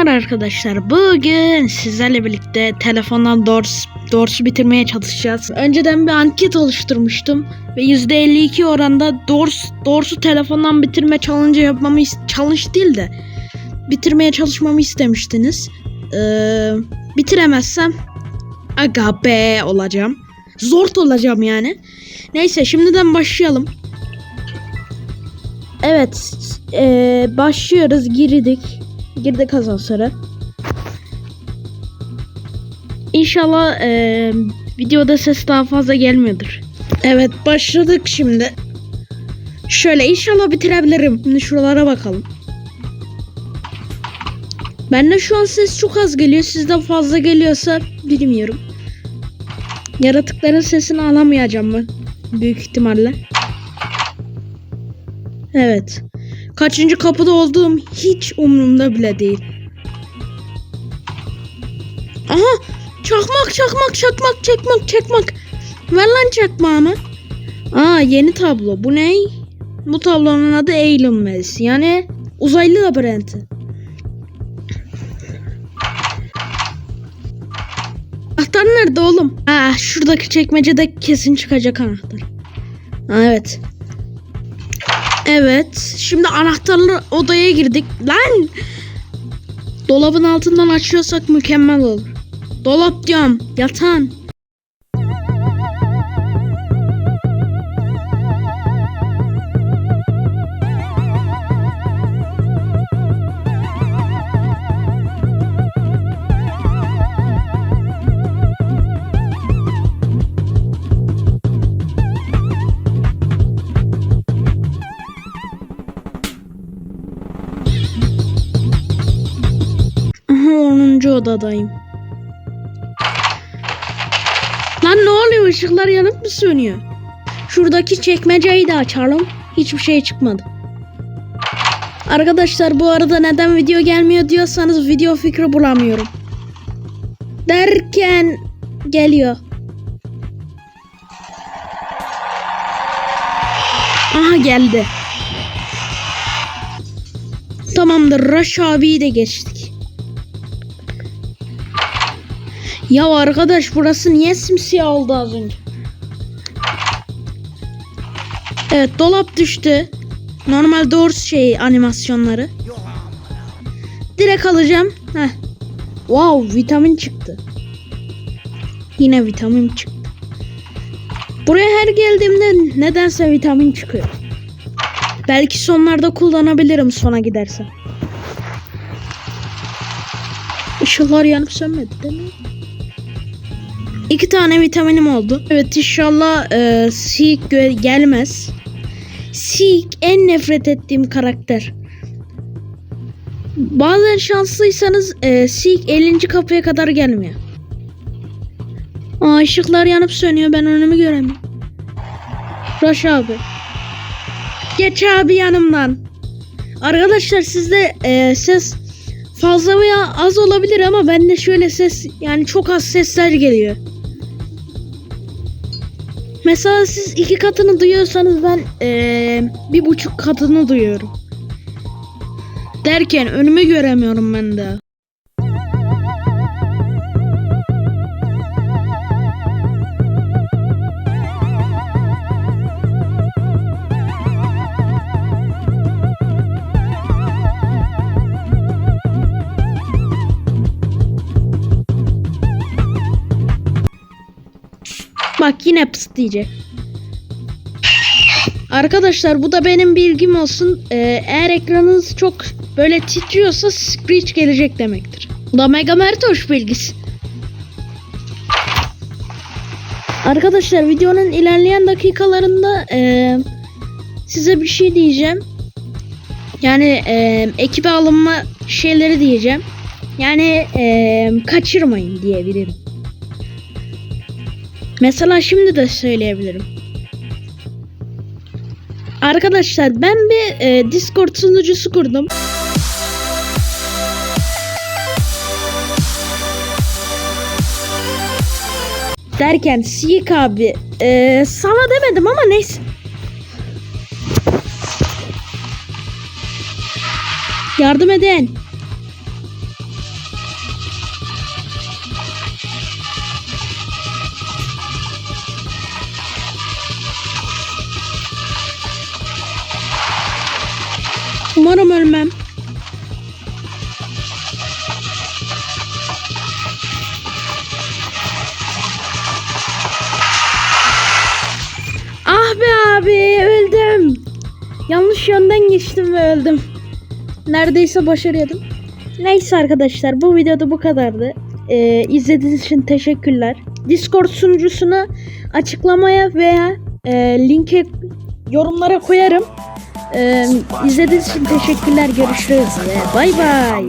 Selamlar arkadaşlar. Bugün sizlerle birlikte telefondan Doors, Doors'u bitirmeye çalışacağız. Önceden bir anket oluşturmuştum ve %52 oranda Doors, Doors'u telefondan bitirme challenge yapmamı challenge değil de bitirmeye çalışmamı istemiştiniz. Ee, bitiremezsem aga be olacağım. Zort olacağım yani. Neyse şimdiden başlayalım. Evet, ee, başlıyoruz. Girdik. Girdik asansöre. İnşallah ee, videoda ses daha fazla gelmiyordur. Evet, başladık şimdi. Şöyle inşallah bitirebilirim. Şimdi şuralara bakalım. Bende şu an ses çok az geliyor. Sizden fazla geliyorsa bilmiyorum. Yaratıkların sesini alamayacağım ben. Büyük ihtimalle. Evet. Kaçıncı kapıda olduğum hiç umurumda bile değil. Aha! Çakmak, çakmak, çakmak, çakmak, çakmak. Ver lan çakmağımı. Aa yeni tablo. Bu ne? Bu tablonun adı Alien Maze. Yani uzaylı labirenti. Anahtar nerede oğlum? Ha şuradaki çekmecede kesin çıkacak anahtar. Ha, evet. Evet. Şimdi anahtarlı odaya girdik. Lan! Dolabın altından açıyorsak mükemmel olur. Dolap diyorum. Yatan. 10. odadayım. Lan ne oluyor? Işıklar yanıp mı sönüyor? Şuradaki çekmeceyi de açalım. Hiçbir şey çıkmadı. Arkadaşlar bu arada neden video gelmiyor diyorsanız video fikri bulamıyorum. Derken geliyor. Aha geldi. Tamamdır. Rush abiyi de geçtik. Ya arkadaş burası niye simsiyah oldu az önce? Evet dolap düştü. Normal Doors şey animasyonları. Direkt alacağım. Heh. Wow vitamin çıktı. Yine vitamin çıktı. Buraya her geldiğimde nedense vitamin çıkıyor. Belki sonlarda kullanabilirim sona giderse. Işıklar yanıp sönmedi değil mi? İki tane vitaminim oldu. Evet inşallah e, Seek gelmez. Seek en nefret ettiğim karakter. Bazen şanslıysanız e, Seek 50. kapıya kadar gelmiyor. Aa ışıklar yanıp sönüyor ben önümü göremiyorum. Rush abi. Geç abi yanımdan. Arkadaşlar sizde e, ses fazla veya az olabilir ama bende şöyle ses yani çok az sesler geliyor. Mesela siz iki katını duyuyorsanız ben eee, bir buçuk katını duyuyorum. Derken önümü göremiyorum ben de. Bak yine pıs diyecek. Arkadaşlar bu da benim bilgim olsun. Ee, eğer ekranınız çok böyle titriyorsa screech gelecek demektir. Bu da Mega Mertoş bilgisi. Arkadaşlar videonun ilerleyen dakikalarında ee, size bir şey diyeceğim. Yani ee, ekibe alınma şeyleri diyeceğim. Yani ee, kaçırmayın diyebilirim. Mesela şimdi de söyleyebilirim. Arkadaşlar ben bir e, Discord sunucusu kurdum. Derken Siyik abi e, sana demedim ama neyse. Yardım edin. Umarım ölmem. Ah be abi öldüm. Yanlış yönden geçtim ve öldüm. Neredeyse başarıyordum. Neyse arkadaşlar bu videoda bu kadardı. Ee, izlediğiniz için teşekkürler. Discord sunucusuna açıklamaya veya e, linke yorumlara koyarım. Ee, izlediğiniz için teşekkürler. Görüşürüz ve bay bay.